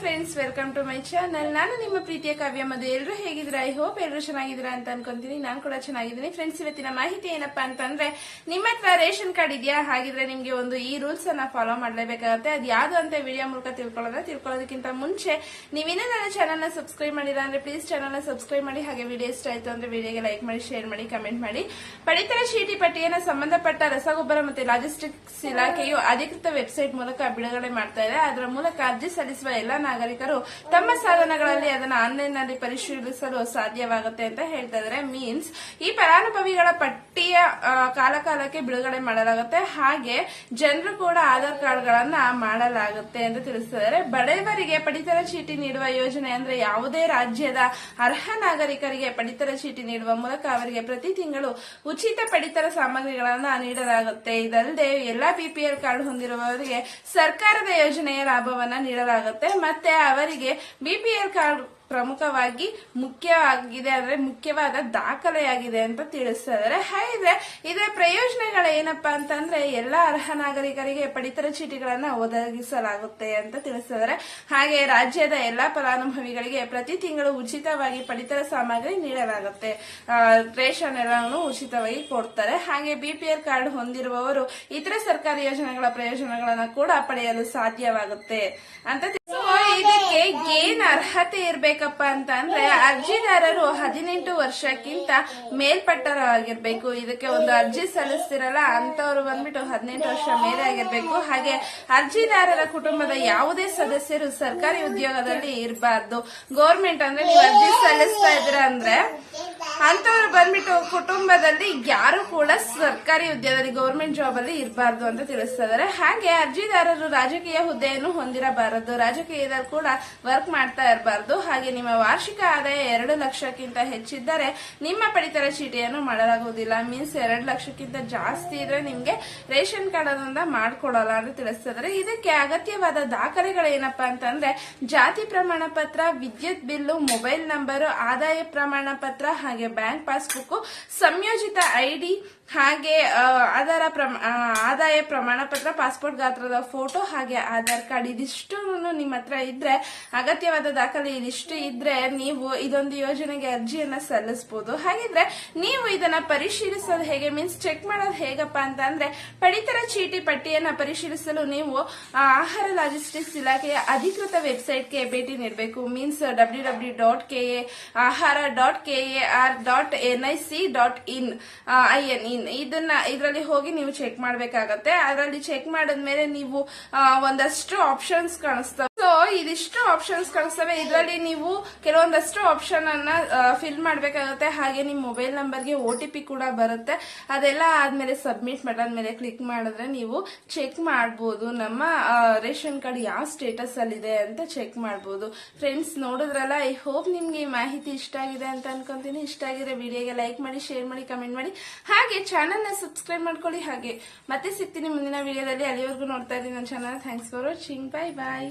Friends welcome to my channel ನಾನು ನಿಮ್ಮ ಪ್ರೀತಿಯ ಕಾವ್ಯ ಮದು ಎಲ್ಲರೂ ಹೇಗಿದ್ದೀರಾ? ಐ ಹೋಪ್ ಎಲ್ಲರೂ ಚೆನ್ನಾಗಿದ್ದೀರಾ ಅಂತ ಅನ್ಕೊಂತೀನಿ. ನಾನು ಕೂಡ ಚೆನ್ನಾಗಿದ್ದೀನಿ. ಫ್ರೆಂಡ್ಸ್ ಇವತ್ತಿನ ಮಾಹಿತಿ ಏನಪ್ಪಾ ಅಂತಂದ್ರೆ, ನಿಮ್ಮ ಹತ್ರ ರೇಷನ್ ಕಾರ್ಡ್ ಇದೆಯಾ? ಹಾಗಿದ್ರೆ ನಿಮ್ಗೆ ಒಂದು ಈ ರೂಲ್ಸ್ ಅನ್ನ ಫಾಲೋ ಮಾಡಲೇಬೇಕಾಗುತ್ತೆ. ಅದು ಯಾವುದು ಅಂತ ವಿಡಿಯೋ ಮೂಲಕ ತಿಳ್ಕೊಳ್ಳೋಣ ತಿಳ್ಕೊಳ್ಳೋದಕ್ಕಿಂತ ಮುಂಚೆ ನೀವಿನ್ನೂ ನನ್ನ ಚಾನಲ್ನ ಸಬ್ಸ್ಕ್ರೈಬ್ ಮಾಡಿಲ್ಲ ಅಂದ್ರೆ ಪ್ಲೀಸ್ ಚಾನಲ್ ಸಬ್ಸ್ಕ್ರೈಬ್ ಮಾಡಿ. ಹಾಗೆ ವಿಡಿಯೋ ಇಷ್ಟ ಆಯ್ತು ಅಂದ್ರೆ ವಿಡಿಯೋಗೆ ಲೈಕ್ ಮಾಡಿ ಶೇರ್ ಮಾಡಿ ಕಮೆಂಟ್ ಮಾಡಿ. ಪಡಿತರ ಚೀಟಿ ಪಟ್ಟಿಯನ್ನು ಸಂಬಂಧಪಟ್ಟ ರಸಗೊಬ್ಬರ ಮತ್ತು ಲಾಜಿಸ್ಟಿಕ್ಸ್ ಇಲಾಖೆಯು ಅಧಿಕೃತ ವೆಬ್ಸೈಟ್ ಮೂಲಕ ಬಿಡುಗಡೆ ಮಾಡ್ತಾ ಇದೆ. ಅದರ ಮೂಲಕ ಅರ್ಜಿ ಸಲ್ಲಿಸುವ ಎಲ್ಲಾ ನಾಗರಿಕರು ತಮ್ಮ ಸಾಧನಗಳಲ್ಲಿ ಅದನ್ನು ಆನ್ಲೈನ್ನಲ್ಲಿ ಪರಿಶೀಲಿಸಲು ಸಾಧ್ಯವಾಗುತ್ತೆ ಅಂತ ಹೇಳ್ತಾ ಇದ್ದಾರೆ ಮೀನ್ಸ್ ಈ ಫಲಾನುಭವಿಗಳ ಪಟ್ಟಿಯ ಕಾಲಕಾಲಕ್ಕೆ ಬಿಡುಗಡೆ ಮಾಡಲಾಗುತ್ತೆ. ಹಾಗೆ ಜನರು ಕೂಡ ಆಧಾರ್ ಕಾರ್ಡ್ ಗಳನ್ನ ಮಾಡಲಾಗುತ್ತೆ ಅಂತ ತಿಳಿಸಿದ್ದಾರೆ ಬಡವರಿಗೆ ಪಡಿತರ ಚೀಟಿ ನೀಡುವ ಯೋಜನೆ ಅಂದ್ರೆ ಯಾವುದೇ ರಾಜ್ಯದ ಅರ್ಹ ನಾಗರಿಕರಿಗೆ ಪಡಿತರ ಚೀಟಿ ನೀಡುವ ಮೂಲಕ ಅವರಿಗೆ ಪ್ರತಿ ತಿಂಗಳು ಉಚಿತ ಪಡಿತರ ಸಾಮಗ್ರಿಗಳನ್ನ ನೀಡಲಾಗುತ್ತೆ. ಇದಲ್ಲದೆ ಎಲ್ಲಾ ಬಿಪಿಎಲ್ ಕಾರ್ಡ್ ಹೊಂದಿರುವವರಿಗೆ ಸರ್ಕಾರದ ಯೋಜನೆಯ ಲಾಭವನ್ನ ನೀಡಲಾಗುತ್ತೆ. ಮತ್ತೆ ಅವರಿಗೆ ಬಿಪಿಎಲ್ ಕಾರ್ಡ್ ಪ್ರಮುಖವಾಗಿ ಮುಖ್ಯವಾಗಿದೆ ಅಂದ್ರೆ ಮುಖ್ಯವಾದ ದಾಖಲೆಯಾಗಿದೆ ಅಂತ ತಿಳಿಸ್ತಾರೆ ಹಾಗೆ ಇದರ ಪ್ರಯೋಜನಗಳು ಏನಪ್ಪಾ ಅಂತಂದ್ರೆ ಎಲ್ಲಾ ಅರ್ಹ ನಾಗರಿಕರಿಗೆ ಪಡಿತರ ಚೀಟಿಗಳನ್ನ ಒದಗಿಸಲಾಗುತ್ತೆ ಅಂತ ತಿಳಿಸಿದ್ದಾರೆ ಹಾಗೆ ರಾಜ್ಯದ ಎಲ್ಲಾ ಫಲಾನುಭವಿಗಳಿಗೆ ಪ್ರತಿ ತಿಂಗಳು ಉಚಿತವಾಗಿ ಪಡಿತರ ಸಾಮಗ್ರಿ ನೀಡಲಾಗುತ್ತೆ. ರೇಷನ್ ಎಲ್ಲವನ್ನು ಉಚಿತವಾಗಿ ಕೊಡ್ತಾರೆ. ಹಾಗೆ ಬಿಪಿಎಲ್ ಕಾರ್ಡ್ ಹೊಂದಿರುವವರು ಇತರ ಸರ್ಕಾರಿ ಯೋಜನೆಗಳ ಪ್ರಯೋಜನಗಳನ್ನು ಕೂಡ ಪಡೆಯಲು ಸಾಧ್ಯವಾಗುತ್ತೆ ಅಂತ ಏನ್ ಅರ್ಹತೆ ಇರ್ಬೇಕಪ್ಪ ಅಂತ ಅಂದ್ರೆ ಅರ್ಜಿದಾರರು ಹದಿನೆಂಟು ವರ್ಷಕ್ಕಿಂತ ಮೇಲ್ಪಟ್ಟರಾಗಿರ್ಬೇಕು ಇದಕ್ಕೆ ಒಂದು ಅರ್ಜಿ ಸಲ್ಲಿಸ್ತಿರಲ್ಲ ಅಂತವ್ರು ಬಂದ್ಬಿಟ್ಟು ಹದಿನೆಂಟು ವರ್ಷ ಮೇಲೆ ಆಗಿರ್ಬೇಕು. ಹಾಗೆ ಅರ್ಜಿದಾರರ ಕುಟುಂಬದ ಯಾವುದೇ ಸದಸ್ಯರು ಸರ್ಕಾರಿ ಉದ್ಯೋಗದಲ್ಲಿ ಇರಬಾರ್ದು. ಗೌರ್ಮೆಂಟ್ ಅಂದ್ರೆ ನೀವು ಅರ್ಜಿ ಸಲ್ಲಿಸ್ತಾ ಇದ್ರ ಅಂದ್ರೆ ಅಂತವ್ರು ಬಂದ್ಬಿಟ್ಟು ಕುಟುಂಬದಲ್ಲಿ ಯಾರು ಕೂಡ ಸರ್ಕಾರಿ ಉದ್ಯೋಗದಲ್ಲಿ, ಗೌರ್ಮೆಂಟ್ ಜಾಬ್ ಅಲ್ಲಿ ಇರಬಾರ್ದು ಅಂತ ತಿಳಿಸ್ತಾ ಇದಾರೆ ಹಾಗೆ ಅರ್ಜಿದಾರರು ರಾಜಕೀಯ ಹುದ್ದೆಯನ್ನು ಹೊಂದಿರಬಾರದು. ರಾಜಕೀಯದಲ್ಲಿ ಕೂಡ ವರ್ಕ್ ಮಾಡ್ತಾ ಇರಬಾರ್ದು. ಹಾಗೆ ನಿಮ್ಮ ವಾರ್ಷಿಕ ಆದಾಯ ಎರಡು ಲಕ್ಷಕ್ಕಿಂತ ಹೆಚ್ಚಿದ್ದರೆ ನಿಮ್ಮ ಪಡಿತರ ಚೀಟಿಯನ್ನು ಮಾಡಲಾಗುವುದಿಲ್ಲ. ಮೀನ್ಸ್ ಎರಡು ಲಕ್ಷಕ್ಕಿಂತ ಜಾಸ್ತಿ ಇದ್ರೆ ನಿಮಗೆ ರೇಷನ್ ಕಾರ್ಡ್ ಅದನ್ನ ಮಾಡ್ಕೊಡಲ್ಲ ಅಂತ ತಿಳಿಸ್ತಿದ್ದಾರೆ ಇದಕ್ಕೆ ಅಗತ್ಯವಾದ ದಾಖಲೆಗಳೇನಪ್ಪ ಅಂತಂದ್ರೆ ಜಾತಿ ಪ್ರಮಾಣ ಪತ್ರ, ವಿದ್ಯುತ್ ಬಿಲ್ಲು, ಮೊಬೈಲ್ ನಂಬರು, ಆದಾಯ ಪ್ರಮಾಣ ಪತ್ರ, ಹಾಗೆ ಬ್ಯಾಂಕ್ ಪಾಸ್ಬುಕ್, ಸಂಯೋಜಿತ ಐಡಿ ಹಾಗೆ ಆಧಾರ ಆದಾಯ ಪ್ರಮಾಣ ಪತ್ರ ಪಾಸ್ಪೋರ್ಟ್ ಗಾತ್ರದ ಫೋಟೋ ಹಾಗೆ ಆಧಾರ್ ಕಾರ್ಡ್ ಇದಿಷ್ಟು ನಿಮ್ಮ ಹತ್ರ ಇದ್ರೆ, ಅಗತ್ಯವಾದ ದಾಖಲೆ ಇದಿಷ್ಟು ಇದ್ರೆ ನೀವು ಇದೊಂದು ಯೋಜನೆಗೆ ಅರ್ಜಿಯನ್ನ ಸಲ್ಲಿಸಬಹುದು ಹಾಗಿದ್ರೆ ನೀವು ಇದನ್ನ ಪರಿಶೀಲಿಸೋದು ಹೇಗೆ, ಮೀನ್ಸ್ ಚೆಕ್ ಮಾಡೋದು ಹೇಗಪ್ಪ ಅಂತ ಅಂದ್ರೆ, ಪಡಿತರ ಚೀಟಿ ಪಟ್ಟಿಯನ್ನ ಪರಿಶೀಲಿಸಲು ನೀವು ಆಹಾರ ಲಾಜಿಸ್ಟಿಕ್ಸ್ ಇಲಾಖೆಯ ಅಧಿಕೃತ ವೆಬ್ಸೈಟ್ಗೆ ಭೇಟಿ ನೀಡಬೇಕು. Means W W dot K A ahara dot K A R dot N I C dot in I N in ಇದನ್ನ ಇದರಲ್ಲಿ ಹೋಗಿ ನೀವು ಚೆಕ್ ಮಾಡಬೇಕಾಗತ್ತೆ. ಅದರಲ್ಲಿ ಚೆಕ್ ಮಾಡಿದ್ಮೇಲೆ ನೀವು ಒಂದಷ್ಟು ಆಪ್ಷನ್ಸ್ ಕಾಣಿಸ್ತವೆ ಸೊ, ಇದಿಷ್ಟು ಆಪ್ಷನ್ಸ್ ಕಳಿಸ್ತವೆ ಇದರಲ್ಲಿ ನೀವು ಕೆಲವೊಂದಷ್ಟು ಆಪ್ಷನ್ ಅನ್ನ ಫಿಲ್ ಮಾಡಬೇಕಾಗುತ್ತೆ. ಹಾಗೆ ನಿಮ್ಮ ಮೊಬೈಲ್ ನಂಬರ್ಗೆ ಒ ಟಿ ಪಿ ಕೂಡ ಬರುತ್ತೆ. ಅದೆಲ್ಲ ಆದ್ಮೇಲೆ ಸಬ್ಮಿಟ್ ಮಾಡಾದ್ಮೇಲೆ ಮೇಲೆ ಕ್ಲಿಕ್ ಮಾಡಿದ್ರೆ ನೀವು ಚೆಕ್ ಮಾಡ್ಬೋದು. ನಮ್ಮ ರೇಷನ್ ಕಾರ್ಡ್ ಯಾವ ಸ್ಟೇಟಸ್ ಅಲ್ಲಿದೆ ಅಂತ ಚೆಕ್ ಮಾಡ್ಬೋದು. ಫ್ರೆಂಡ್ಸ್ ನೋಡಿದ್ರಲ್ಲ ಐ ಹೋಪ್ ನಿಮ್ಗೆ ಈ ಮಾಹಿತಿ ಇಷ್ಟ ಆಗಿದೆ ಅಂತ ಅನ್ಕೊಂತೀನಿ. ಇಷ್ಟ ಆಗಿದ್ರೆ ವಿಡಿಯೋಗೆ ಲೈಕ್ ಮಾಡಿ ಶೇರ್ ಮಾಡಿ ಕಮೆಂಟ್ ಮಾಡಿ. ಹಾಗೆ ಚಾನಲ್ನ ಸಬ್ಸ್ಕ್ರೈಬ್ ಮಾಡ್ಕೊಳ್ಳಿ. ಹಾಗೆ ಮತ್ತೆ ಸಿಗ್ತೀನಿ ಮುಂದಿನ ವಿಡಿಯೋದಲ್ಲಿ ಅಲ್ಲಿವರೆಗೂ ನೋಡ್ತಾ ಇದ್ದೀನಿ ನನ್ನ channel thanks for watching bye bye